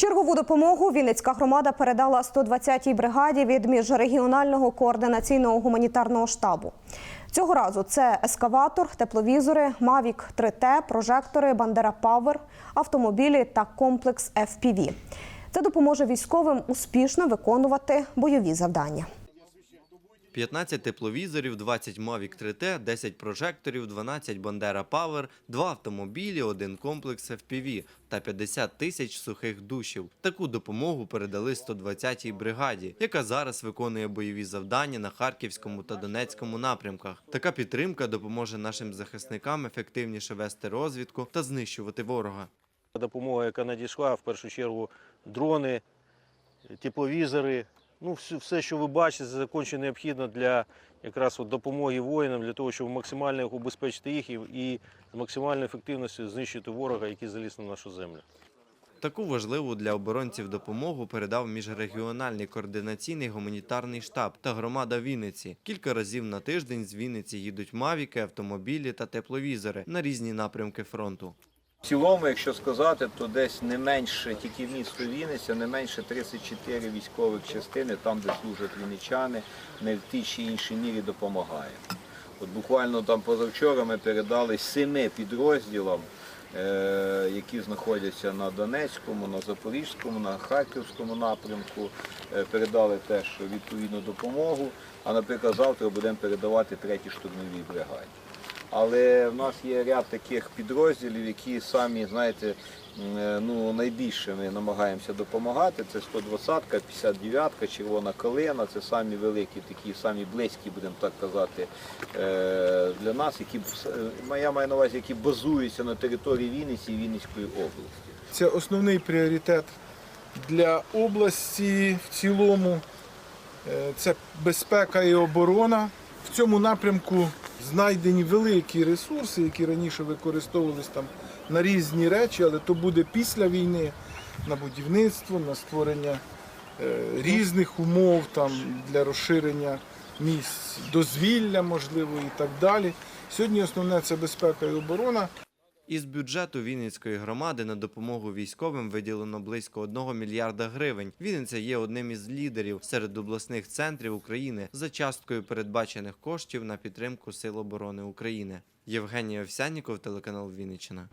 Чергову допомогу Вінницька громада передала 120-й бригаді від міжрегіонального координаційного гуманітарного штабу. Цього разу це ескаватор, тепловізори, Mavic 3T, прожектори, Бандера Павер, автомобілі та комплекс FPV. Це допоможе військовим успішно виконувати бойові завдання. 15 тепловізорів, 20 Mavic 3T, 10 прожекторів, 12 Bandera Power, 2 автомобілі, один комплекс FPV та 50 тисяч сухих душів. Таку допомогу передали 120-й бригаді, яка зараз виконує бойові завдання на Харківському та Донецькому напрямках. Така підтримка допоможе нашим захисникам ефективніше вести розвідку та знищувати ворога. Допомога, яка надійшла, в першу чергу дрони, тепловізори. Ну, все, що ви бачите, це необхідно для якраз от допомоги воїнам, для того, щоб максимально убезпечити їх і з максимальною ефективністю знищити ворога, який заліз на нашу землю. Таку важливу для оборонців допомогу передав міжрегіональний координаційний гуманітарний штаб та громада Вінниці. Кілька разів на тиждень з Вінниці їдуть мавіки, автомобілі та тепловізори на різні напрямки фронту. В цілому, якщо сказати, то десь не менше, тільки місто Вінниця, не менше 34 військових частини, там, де служать вінничани, не в тій чи іншій мірі допомагає. От буквально там позавчора ми передали семи підрозділам, е, які знаходяться на Донецькому, на Запорізькому, на Харківському напрямку, е, передали теж відповідну допомогу. А, наприклад, завтра будемо передавати третій штурмовій бригаді. Але в нас є ряд таких підрозділів, які самі, знаєте, е, ну, найбільше ми намагаємося допомагати. Це 120-ка, 59-ка, Червона калина, це самі великі, такі самі близькі, будемо так казати, е, для нас, які е, я маю на увазі, які базуються на території Вінниці і Вінницької області. Це основний пріоритет для області в цілому. Це безпека і оборона. В цьому напрямку знайдені великі ресурси, які раніше використовувалися там на різні речі, але то буде після війни на будівництво, на створення е, різних умов там, для розширення місць дозвілля, можливо, і так далі. Сьогодні основне це безпека і оборона. Із бюджету Вінницької громади на допомогу військовим виділено близько 1 мільярда гривень. Вінниця є одним із лідерів серед обласних центрів України за часткою передбачених коштів на підтримку Сил оборони України. Євгеній Овсянніков, телеканал Вінниччина.